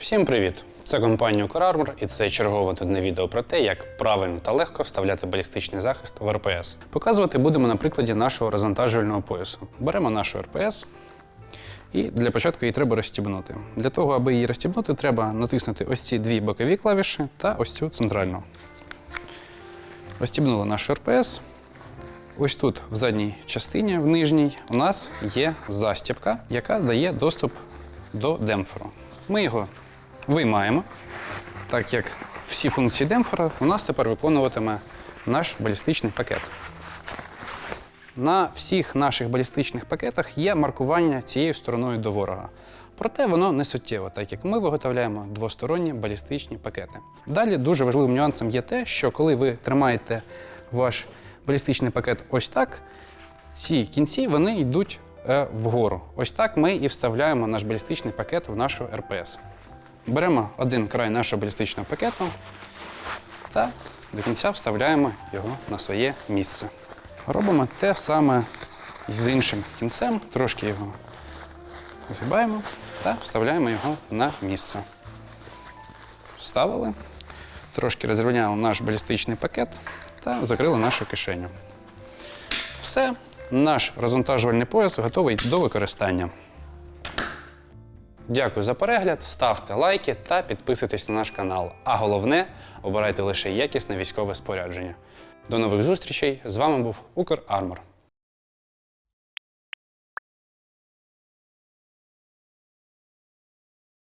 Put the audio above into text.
Всім привіт! Це компанія UkrArmor і це чергове одне відео про те, як правильно та легко вставляти балістичний захист в РПС. Показувати будемо на прикладі нашого розвантажувального поясу. Беремо нашу РПС і для початку її треба розстібнути. Для того, аби її розстібнути, треба натиснути ось ці дві бокові клавіші та ось цю центральну. Розстібнули нашу РПС. Ось тут, в задній частині, в нижній, у нас є застібка, яка дає доступ до демпферу. Ми його виймаємо, так як всі функції демпфера у нас тепер виконуватиме наш балістичний пакет. На всіх наших балістичних пакетах є маркування цією стороною до ворога. Проте воно не суттєво, так як ми виготовляємо двосторонні балістичні пакети. Далі дуже важливим нюансом є те, що коли ви тримаєте ваш балістичний пакет ось так, ці кінці вони йдуть е, вгору. Ось так ми і вставляємо наш балістичний пакет в нашу РПС. Беремо один край нашого балістичного пакету та до кінця вставляємо його на своє місце. Робимо те саме з іншим кінцем, трошки його згибаємо та вставляємо його на місце. Вставили, трошки розрівняли наш балістичний пакет та закрили нашу кишеню. Все, наш розвантажувальний пояс готовий до використання. Дякую за перегляд, ставте лайки та підписуйтесь на наш канал. А головне, обирайте лише якісне військове спорядження. До нових зустрічей! З вами був Укр Армор.